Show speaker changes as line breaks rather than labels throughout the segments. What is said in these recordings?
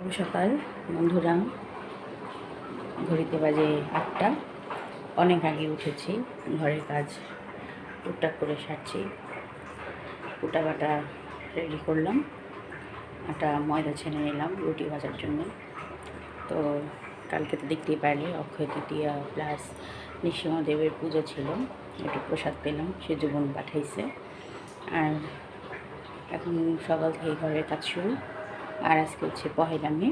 শুভ সকাল, বন্ধুরা। ঘড়িতে বাজে আটটা। অনেক আগে উঠেছি, ঘরের কাজ টুকটাক করে সারছি। কুটা বাটা রেডি করলাম। একটা ময়দা ছেনে নিলাম রুটি ভাজার জন্য। তো কালকে তো দেখতেই পারলে অক্ষয় তৃতীয়া প্লাস নৃসিংহদেবের পুজো ছিল। একটু প্রসাদ পেলাম, সে জীবন পাঠাইছে। আর এখন সকাল থেকে ঘরের কাজ শুরু। আর আজকে হচ্ছে পহেলা মে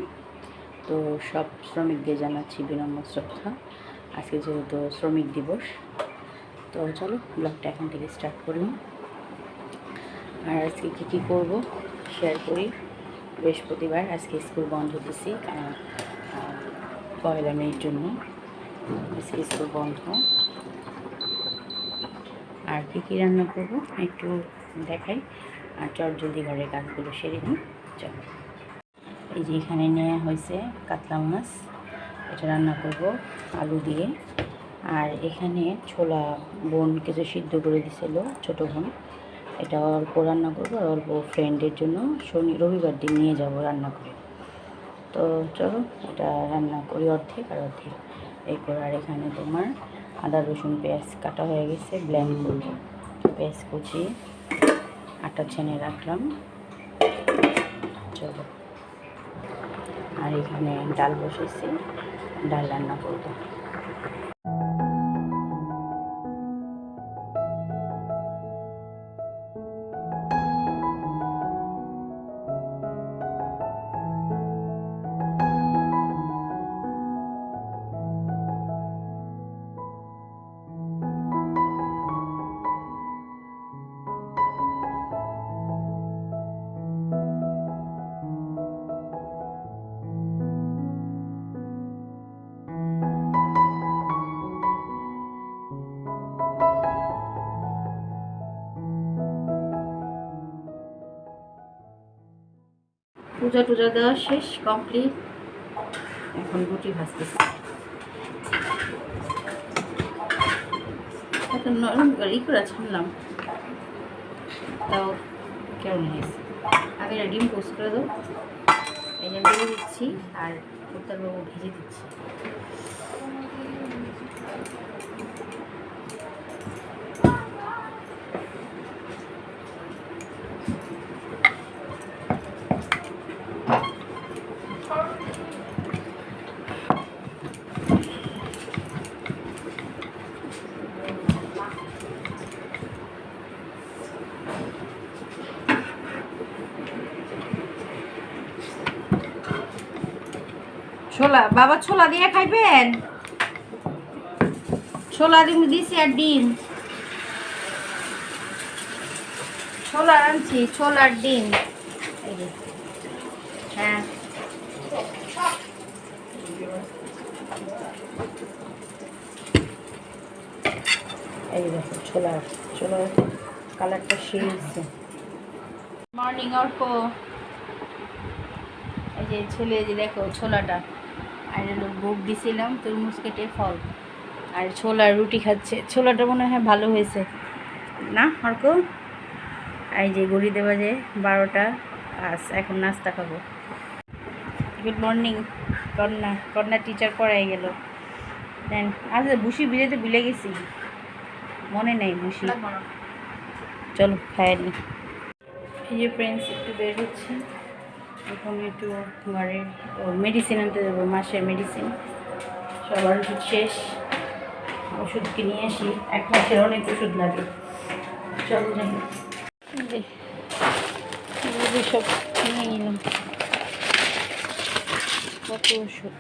তো সব শ্রমিকদের জানাচ্ছি বিনম্র শ্রদ্ধা। আজকে যেহেতু শ্রমিক দিবস তো চলো ব্লগটা এখন থেকে স্টার্ট করলাম আর আজকে কী কী করব শেয়ার করি। বৃহস্পতিবার আজকে স্কুল বন্ধ দিছি আহ, পয়লা মের জন্য আজকে স্কুল বন্ধ। আর কী কী রান্না করব একটু দেখাই। আর চট জলদি ঘরের কাজগুলো সেরে নিই। চলো। এই যে এখানে নেওয়া হয়েছে কাতলা মাছ। এটা রান্না করব আলু দিয়ে। আর এখানে ছোলা বোন কিছু সিদ্ধ করে দিছিল, ছোটো বোন, এটা অল্প রান্না করব আর অল্প ফ্রেন্ডের জন্য শনি, রবিবার দিন নিয়ে যাব রান্না করে। তো চলো, এটা রান্না করি অর্ধেক আর অর্ধেক। এরপর আর এখানে তোমার আদা, রসুন, পেঁয়াজ কাটা হয়ে গেছে ব্ল্যান্ড করব। পেঁয়াজ কুচি, আটা ছেনে রাখলাম। চলো। আর এখানে ডাল বসেছি ডাল রান্না করব। পূজা টুজা দেওয়া শেষ কমপ্লিট এখন গুটি ভাজতেছি। এত নরম ই করে ছাড়লাম। তাও কেমন হয়েছে? আগে ডিম পোস্ট করে দেবো এই যে দিয়ে দিচ্ছি আর উত্তরবাবু ভেজে দিচ্ছি। ছোলা বাবা ছোলা দিয়ে খাইবেন? ছোলা ডিম দিছি আর ডিম। ছোলা আনছি ছোলার ডিম। হ্যাঁ। এই দেখো ছোলা কালারটা মর্নিং অর্ক। এই যে ছেলে যে দেখো ছোলাটা। আর হলো ভোগ দিছিলাম তরমুজ কেটে ফল। আর ছোলার রুটি খাচ্ছে। ছোলাটা মনে হয় ভালো হয়েছে। না অর্ক আর এই যে গড়ি দেওয়া যে বারোটা আস এখন নাস্তা খাব। Good morning. কন্যা কন্যা টিচার পড়াই গেল। দেন আচ্ছা বুসি বিলেতে বিলে গেছি। মনে নেই বুসি। চলো খাই নি। এই যে ফ্রেন্ডস একটু বের হচ্ছে। এখন একটু ঘরের মেডিসিন আনতে যাব মাসের মেডিসিন সবার ওষুধ শেষ, ওষুধ কিনে আসি? এক মাসের অনেক ওষুধ লাগে। চলো যাই। সব কত ওষুধ?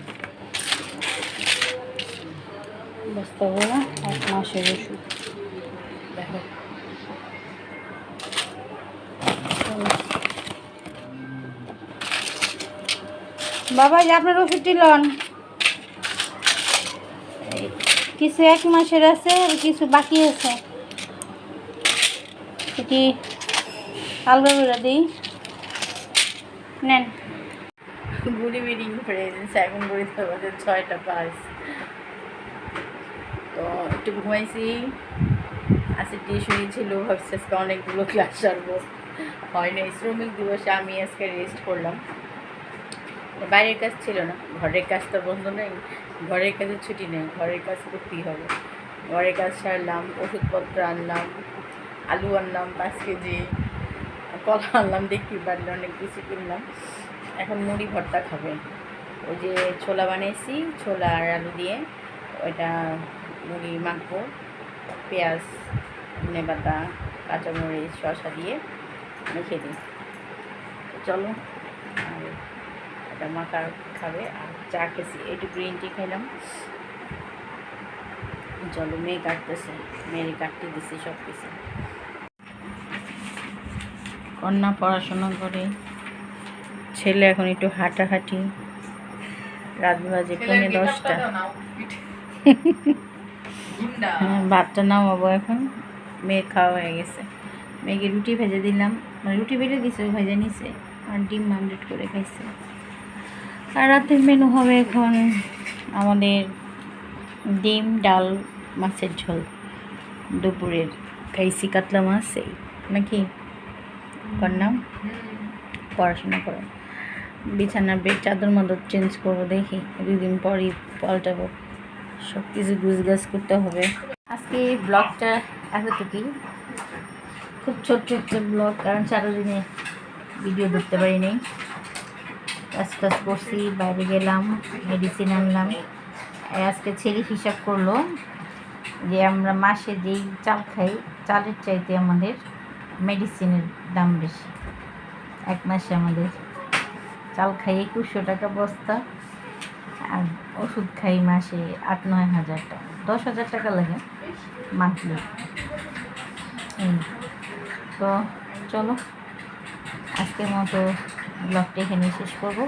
বস্তা ভরা এক মাসের ওষুধ। দেখো। বাবা আপনার ওষুধটি লন কিছু এক মাসের আছে কিছু বাকি আছে। এটি আলগা করে দিই। নেন। গুড ইভিনিং ফ্রেন্ডস এখন ঘড়িতে বাজে ছয়টা পাঁচ। তো একটু ঘুমাইছি। আজকে টিউশনি ছিল, ভাবছি আজকে অনেকগুলো ক্লাস সারবো। হয় নাই, শ্রমিক দিবসে আমি আজকে রেস্ট করলাম। বাইরের কাজ ছিল না। ঘরের কাজ তো বন্ধ নেই, ঘরের কাজে ছুটি নেই, ঘরের কাজ করতেই হবে। ঘরের কাজ সারলাম, ওষুধপত্র আনলাম, আলু আনলাম, পাঁচ কেজি কলা আনলাম, দেখতে পারলে অনেক কিছু কিনলাম। এখন মুড়ি ভর্তা খাবে। ওই যে ছোলা বানিয়েছি, ছোলা আর আলু দিয়ে ওইটা মুড়ি মাখবো। পেঁয়াজ নেবাতা কাঁচামরিচ, শসা দিয়ে মেখে দিই চলো। এটা মাখা খাবে আর চা খেয়েছি। একটু গ্রিন টি খেলাম। চলো মেয়ে কাটতেছে মেয়ে কাটতে দিছি সব কিছু কন্যা পড়াশোনা করে ছেলে এখন একটু হাঁটাহাঁটি। রাত বাজে পৌনে দশটা। হ্যাঁ ভাতটা নামাবো এখন। মেয়ে খাওয়া হয়ে গেছে। মেয়েকে রুটি ভেজে দিলাম। মানে রুটি ভেজে দিছে ভেজে নিছে। আর ডিম মামলেট করে খাইছে। আর রাতের মেনু হবে এখন আমাদের ডিম, ডাল, মাছের ঝোল। দুপুরের খাইছি কাতলা মাছ, এই। নাকি? করলাম পড়াশোনা করো। বিছানার বেড, চাদর, মাদর চেঞ্জ করব দেখি। দুদিন পরই পাল্টাবো। সব কিছু গুছগাছ করতে হবে। আজকে ব্লগটা এতটুকুই। খুব ছোট্ট একটা ব্লগ কারণ সারাদিনে ভিডিও ধরতে পারিনি কাজ করছি, বাইরে গেলাম মেডিসিন আনলাম। আজকে ছেলে হিসাব করল যে আমরা মাসে যেই চাল খাই, চালের চাইতে আমাদের মেডিসিনের দাম বেশি, এক মাসে আমাদের। চাল খাই একুশশো টাকা বস্তা, আর ওষুধ খাই মাসে আট, নয় হাজার টাকা, দশ হাজার টাকা লাগে মান্থলি তো চলো, আজকের মতো ব্লগটা এখানে শেষ করব।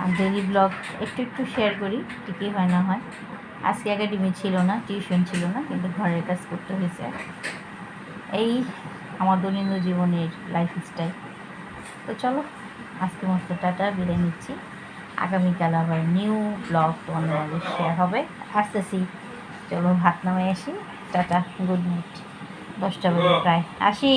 আর ডেলি ব্লগ একটু একটু শেয়ার করি, ঠিকই হয় না হয়। আজকে একাডেমি ছিল না টিউশন ছিল না, কিন্তু ঘরের কাজ করতে হয়েছে। এই আমার দৈনন্দিন জীবনের লাইফস্টাইল তো চলো, আজকের মতো টাটা, বিদায় নিচ্ছি। আগামীকাল আবার নিউ ব্লগ তোমাদের মাঝে শেয়ার হবে। আসতেছি। চলো ভাত নামে আসি। টাটা গুড নাইট দশটা বাজে প্রায়। আসি।